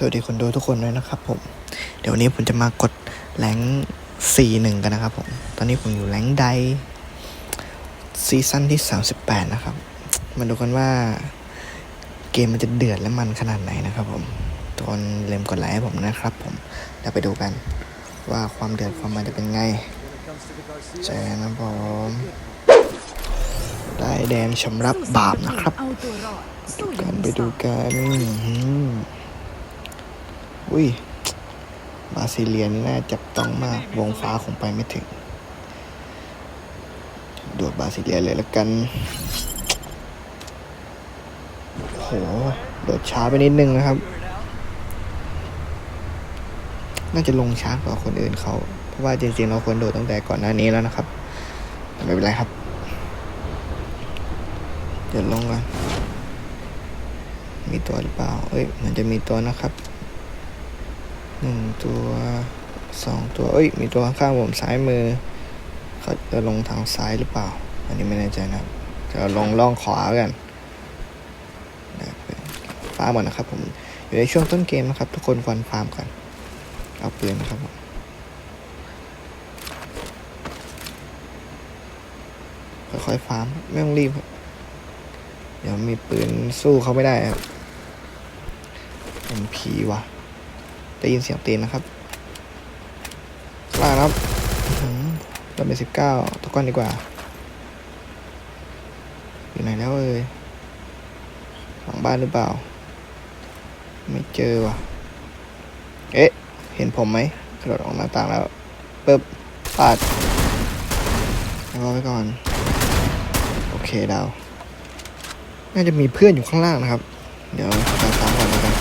สวัสดีคนดูทุกคนด้วยนะครับผม เดี๋ยววันนี้ผมจะมากดแรงสี่หนึ่งกันนะครับผม ตอนนี้ผมอยู่แรงไดซีซั่นที่38นะครับ มาดูกันว่าเกมมันจะเดือดและมันขนาดไหนนะครับผมทุกคนเริ่มกดไลค์ให้ผมนะครับผมแล้วไปดูกันว่าความเดือดความมันจะเป็นไงเจนะผมได้แดนชำรับบาปนะครับเอาตัวรอดสู้อกันไปดูศักดิ์กัน อุ้ยบาซิเลียนี่น่าจับต้องมาก วงฟ้าคงไปไม่ถึง โดดบาซิเลียเลยละกันโหโดดช้าไปนิดนึงนะครับ น่าจะลงช้ากว่าคนอื่นเขาเพราะว่าจริงๆเราควรโดดตั้งแต่ก่อนหน้านี้แล้วนะครับแต่ไม่เป็นไรครับเดี๋ยวลงก่อนมีตัวหรือเปล่า เอ้ย มันจะมีตัวนะครับ หนึ่งตัวสองตัว เอ้ย มีตัวข้างผมซ้ายมือ เขาจะลงทางซ้ายหรือเปล่า อันนี้ไม่แน่ใจนะครับ จะลงล่องขวากันได้ปืนฟาร์มก่อนนะครับผม อยู่ในช่วงต้นเกมนะครับ ทุกคนควรฟาร์มก่อนเอาปืนนะครับผมค่อยๆฟาร์ม ไม่ต้องรีบ เดี๋ยวมีปืนสู้เขาไม่ได้ครับเป็นผีว่ะ ได้ยินเสียงตีนนะครับล่าครับเราเป็นสิบเก้าตะก้อนดีกว่า อยู่ไหนแล้วเอ่ยหลังบ้านหรือเปล่า ไม่เจอว่ะ เอ๊ะ เห็นผมไหมกระโดดออกหน้าต่างแล้วปึ๊บปาดแล้วก็ไว้ก่อน โอเคดาว น่าจะมีเพื่อนอยู่ข้างล่างนะครับ เดี๋ยวตามตามก่อนแล้วกัน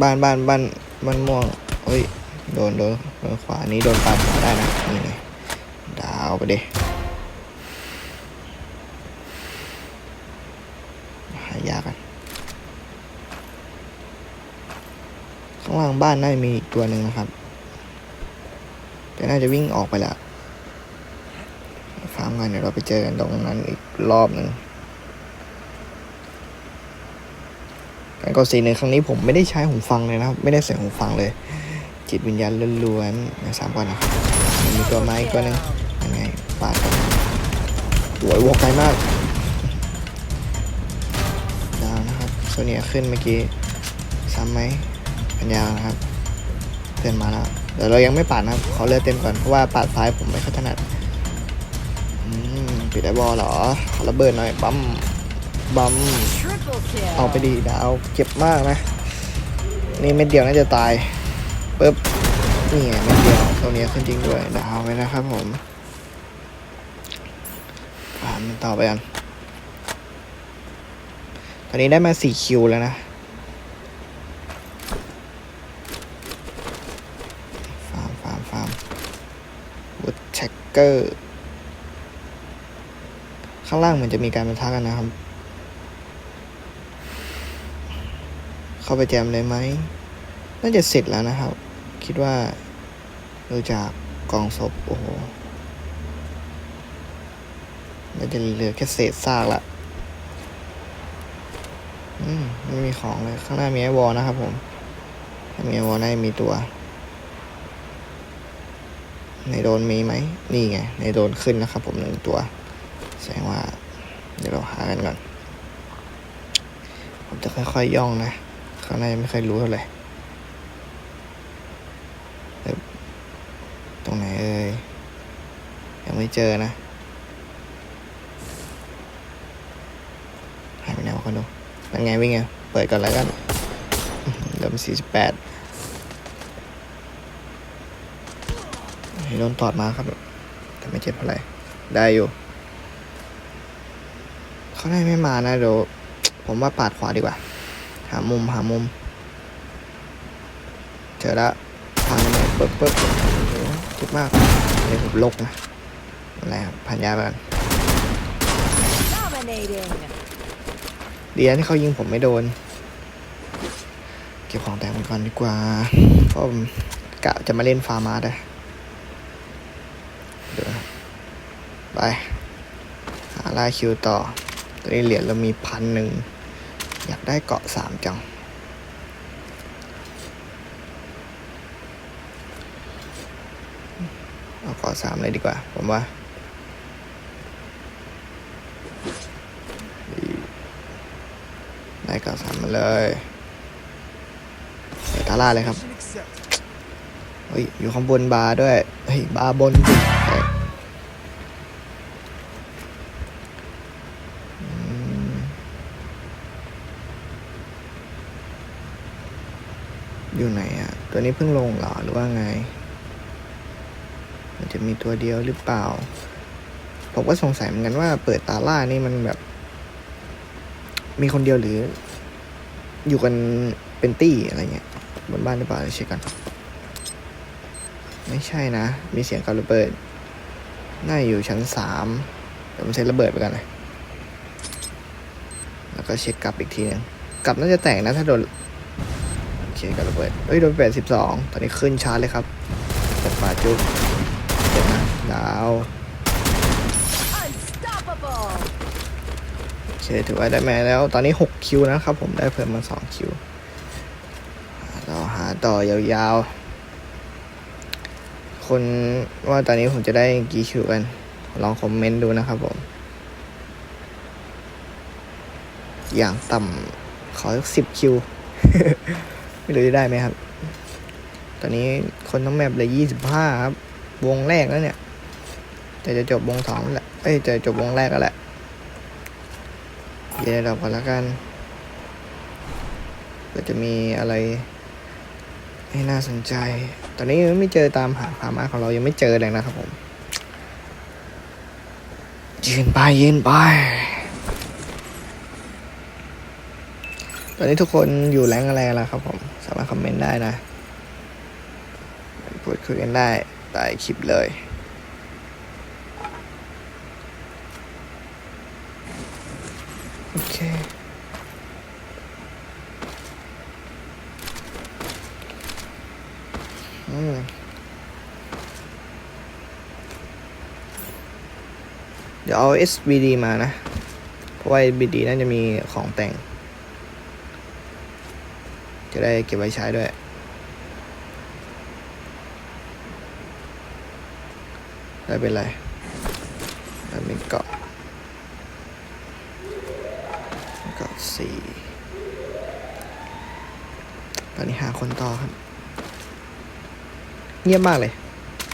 บ้านบ้านบ้านบ้านม่วงเฮ้ยโดนโดนโดนขวานี้โดนปาดขวาได้นะนี่ไงดาวไปดิหายากันข้างล่างบ้านน่าจะมีอีกตัวหนึ่งนะครับ แต่น่าจะวิ่งออกไปแล้วฟาร์มกันเดี๋ยวเราไปเจอกันตรงนั้นอีกรอบหนึ่ง การกดสีในครั้งนี้ผมไม่ได้ใช้หูฟังเลยนะครับ ไม่ได้ใส่หูฟังเลย จิตวิญญาณล้วนๆสามก่อนนะครับมีตัวไม้ตัวหนึงยังไงปาดกันสวยวกไกลมากดาวนะครับโซเนียขึ้นเมื่อกี้ซ้ำไหมปัญญานะครับเพื่อนมาแล้วเดี๋ยวเรายังไม่ปาดนะครับขอเลือดเต็มก่อนเพราะว่าปาดซ้ายผมไม่ค่อยถนัดปิดไอบอลเหรอขอระเบิดหน่อยบัม บัม Triple kill เอาไปดีดาวเจ็บมากนะ นี่เม็ดเดียวน่าจะตายปึ๊บนี่ไงเม็ดเดียวตัวนี้ขึ้นจริงด้วยดาวไปนะครับผมผ่านต่อไปกันตอนนี้ได้มาสี่คิวแล้วนะฟาร์มฟาร์มฟาร์มวูดแช็กเกอร์ข้างล่างเหมือนจะมีการประทะกันนะครับ เข้าไปแจมเลยไหม น่าจะเสร็จแล้วนะครับ คิดว่าดูจากกองศพ โอ้โห น่าจะเหลือแค่เศษซากละ อืม ไม่มีของเลย ข้างหน้ามีไอวอลนะครับผมถ้ามีไอวอลน่าจะมีตัว ในโดนมีไหม นี่ไง ในโดนขึ้นนะครับผมหนึ่งตัว แสดงว่า เดี๋ยวเราหากันก่อน ผมจะค่อยๆย่องนะ ข้างในยังไม่เคยรู้เท่าไหร่ตรงไหนเอ่ยยังไม่เจอนะหายไปไหนวะคนดูเป็นไงวิ่งไงเปิดก่อนแล้วกันเริ่มสี่สิบแปดโดนตอดมาครับแต่ไม่เจ็บเท่าไหร่ได้อยู่เขาได้ไม่มานะเดี๋ยวผมว่าปาดขวาดีกว่า หามุมหามุมเจอล้วทางนี้ปึ๊บปึ๊บโอ้โหเจ็บมากเดี๋ยผมลกนะอะไรครับพันยาไปกัน dominating ดีนะที่เขายิงผมไม่โดน เก็บของแต่งก่อนดีกว่าเพราะผมกะจะมาเล่นฟาร์มาได้เดี๋ยวไปหาลาคิวต่อตอนนี้เหรียญเรามีพันหนึ่ง อยากได้เกาะสามจัง เอาเกาะสามเลยดีกว่า ผมว่าได้เกาะสามมาเลยใส่ตาล่าเลยครับ เฮ้ย อยู่ข้างบนบาร์ด้วย เฮ้ย บาร์บนดิเฮ้ยอืม อยู่ไหนอะตัวนี้เพิ่งลงหรอหรือว่าไง มันจะมีตัวเดียวหรือเปล่า ผมก็สงสัยเหมือนกันว่าเปิดตาล่านี่มันแบบ มีคนเดียวหรือ อยู่กันเป็นตี้อะไรเงี้ยบนบ้านหรือเปล่าเช็คกันไม่ใช่นะ มีเสียงการระเบิด น่าอยู่ชั้นสามเดี๋ยวผมใช้ระเบิดไปกันเลยแล้วก็เช็คกลับอีกทีหนึงกลับน่าจะแตกนะถ้าโดน เคกับระเบิดเฮ้ยโดนแปดสิบสองตอนนี้ขึ้นชาร์จเลยครับจัดป่าจุ๊บเจ็บนะดาวโอเคถือว่าได้แม่แล้วตอนนี้หกคิวนะครับผมได้เพิ่มมาสองคิวเราหาต่อยาวๆ คนว่าตอนนี้ผมจะได้กี่คิวกัน ลองคอมเมนต์ดูนะครับผม อย่างต่ำขอสักสิบคิว ไม่รู้จะได้ไหมครับ ตอนนี้คนต้องแมปเลยยี่สิบห้าครับ วงแรกแล้วเนี่ย แต่จะจบวงสองแล้วแหละ เอ้ยจะจบวงแรกแล้วแหละเดี๋ยวเราก่อนละกันก็จะมีอะไรให้น่าสนใจ ตอนนี้ยังไม่เจอตามหาพามาของเรายังไม่เจอเลยนะครับผมยืนไปยืนไป ตอนนี้ทุกคนอยู่แรงอะไรแล้วครับผม สามารถคอมเมนต์ได้นะพูดคุยกันได้ใต้คลิปเลย โอเคอืมเดี๋ยวเอา SBD มานะ เพราะว่า SBD น่าจะมีของแต่ง จะได้เก็บไว้ใช้ด้วย ได้เป็นไรแล้วมีเกาะเก็สี่ตอนนี้หาคนต่อครับ เงียบมากเลย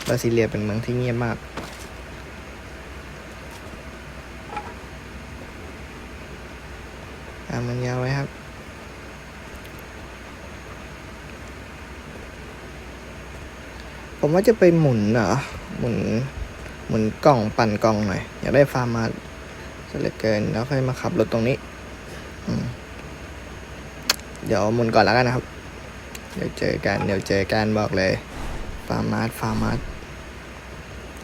บราซิเลียเป็นเมืองที่เงียบมากตามมันยาวไว้ครับ ผมว่าจะไปหมุนเหรอ หมุน หมุนกล่องปั่นกล่องหน่อย อยากได้ฟาร์มาซะเหลือเกิน แล้วค่อยมาขับรถตรงนี้ เดี๋ยวหมุนก่อนแล้วกันนะครับ เดี๋ยวเจอกัน เดี๋ยวเจอกันบอกเลย ฟาร์มาร์ทฟาร์มาร์ท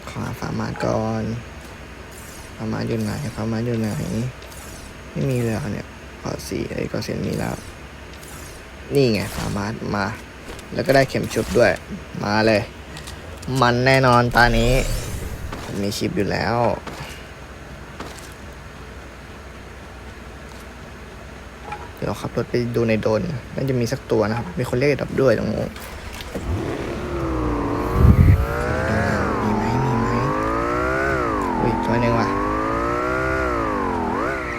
ขอฟาร์มาร์ทก่อน ฟาร์มาร์ทอยู่ไหน ฟาร์มาร์ทอยู่ไหน ไม่มีเลยเหรอเนี่ยกอสี่ไอ้กอเสียนมีแล้ว นี่ไงฟาร์มาร์ทมา แล้วก็ได้เข็มชุบด้วย มาเลย มันแน่นอนตานี้ ผมมีชิปอยู่แล้ว เดี๋ยวขับรถไปดูในโดนน่าจะมีสักตัวนะครับ มีคนเรียกดับด้วยตรงนู้นมีไหมมีไหมอุ้ยตัวหนึ่งว่ะ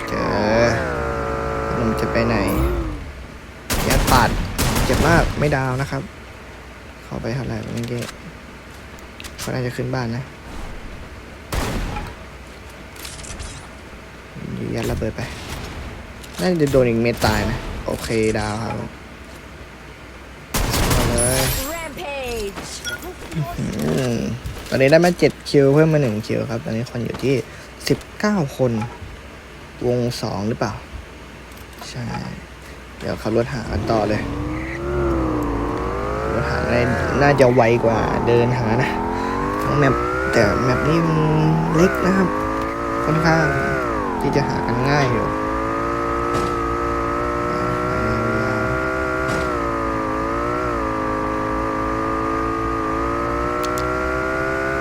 เจอหนุ่มจะไปไหนยัดปาดเจ็บมากไม่ดาวนะครับ ขอไปเท่าไหร่เมื่อกี้ เขาน่าจะขึ้นบ้านนะยัดระเบิดไป น่าจะโดนอีกเม็ดตายนะ โอเคดาวครับเอาเลย Rampage. อืมตอนนี้ได้มาเจ็ดคิวเพิ่มมาหนึ่งคิวครับ ตอนนี้คนอยู่ที่สิบเก้าคน วงสองหรือเปล่า ใช่ เดี๋ยวขับรถหากันต่อเลยรถหาได้น่าจะไวกว่าเดินหานะทั้ง แมปแต่แมปนี้มันเล็กนะครับ ค่อนข้างที่จะหากันง่ายอยู่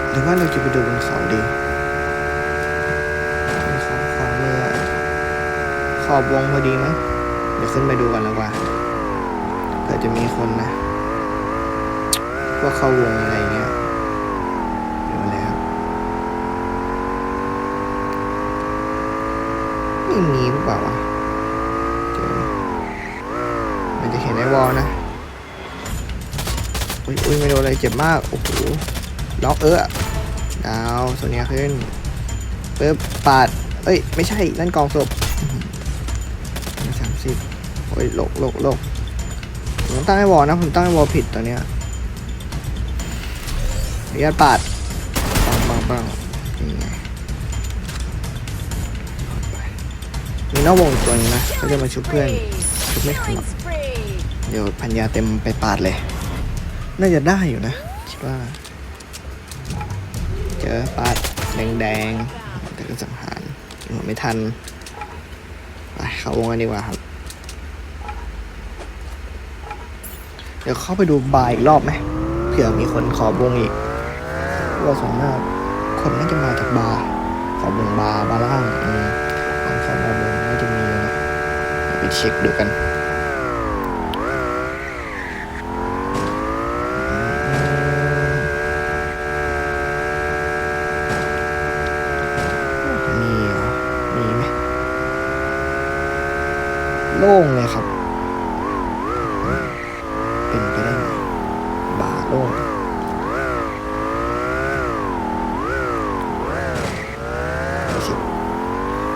หรือว่าเราจะไปดูบนเขาดีบนเขาขวามือขอบวงพอดีมั้งดี๋ยวขึ้นไปดูกันแล้วว่าเผื่อจะมีคนนะ ว่าเข้าวงอะไรเงี้ยเดี๋ยวแล้ว ไม่มีหรือเปล่าวะเจอมันจะเห็นไอ้วอลนะอุ้ยอุ้ยไม่โดนอะไรเจ็บมาก โอ้โห ล็อกเออดาวโซเนียขึ้นปึ๊บปาด เอ้ย ไม่ใช่ นั่นกองศพสามสิบโอ้ยโลกโลกโลกผมตั้งให้วอลนะ ผมตั้งให้วอลผิดตอนเนี้ยขออนุญาตปาดปังปังปังนี่ไง นอกวงตัวนึงนะเขาจะมาชุบเพื่อนชุบไม่ทันหรอกเดี๋ยวพันยาเต็มไปปาดเลย น่าจะได้อยู่นะคิดว่า เจอปาดแดงๆแต่ก็สังหารหัวไม่ทันไปเข้าวงกันดีกว่าครับ เดี๋ยวเข้าไปดูบาร์อีกรอบไหมเผื่อมีคนขอบวงอีกว่าสองหน้าคนน่าจะมาจากบาร์ขอบวงบาร์บาร์ล่างอืม ขอนเข้าบาร์วงน่าจะมีนะไปเช็คดูกัน มีเหรอมีไหมโล่งเลยครับ เป็นไปได้ไงบาร์โล่งไปเช็ค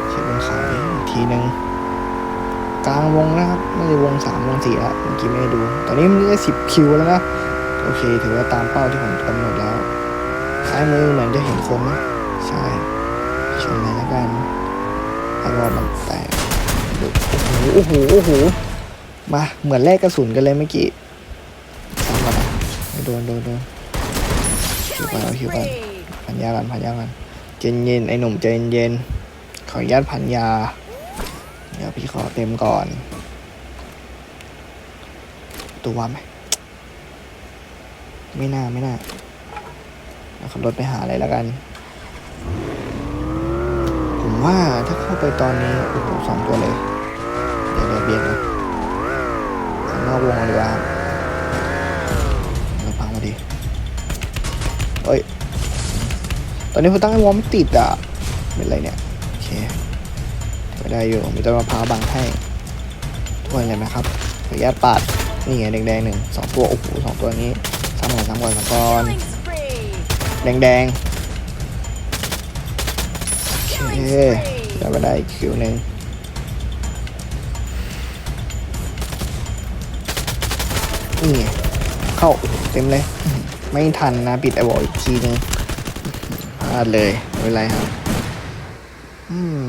เช็คบนเขาอีกทีหนึ่งกลางวงนะครับน่าจะวง สี่แล้วเมื่อกี้ไม่ได้ดู ตอนนี้มันได้สิบคิวแล้วนะ โอเค ถือว่าตามเป้าที่ผมกำหนดแล้วซ้ายมือเหมือนจะเห็นคนนะ ใช่ชนเลยแล้วกันให้รอดมันแตกโอ้โห โอ้โห มา เหมือนแลกกระสุนกันเลยเมื่อกี้ซ้ำก่อนนะไม่โดนโดนโดน Hiếu Killing vào, hiếu vào. spree. พันยากันพันยากันเย็นเย็นไอหนุ่มใจเย็นขออนุญาตพันยา เดี๋ยวพี่ขอเต็มก่อน ตัวไหมไม่น่าไม่น่าขับรถไปหาอะไรแล้วกัน ผมว่าถ้าเข้าไปตอนนี้โอ้โหสองตัวเลย เดี๋ยวเดี๋ยวเบียดนะข้างนอกวงดีกว่าเราพังมาดีเอ้ย ตอนนี้ผมตั้งให้วอลไม่ติดอะ เป็นไรเนี่ย โอเคไม่ได้อยู่ มีต้นมะพร้าวบังให้ทุกคนเลยนะครับขออนุญาตปาด นี่ไงแดงๆหนึ่งสองตัวโอ้โหสองตัวนี้ซ้ำก่อนซ้ำก่อนซ้ำก่อนแดงๆโอเค spree. แล้วก็ได้คิวหนึ่งนี่ไงเข้าเต็มเลย ไม่ทันนะปิดไอวอลอีกทีนึงพลาดเลยไม่เป็นไรครับ อืม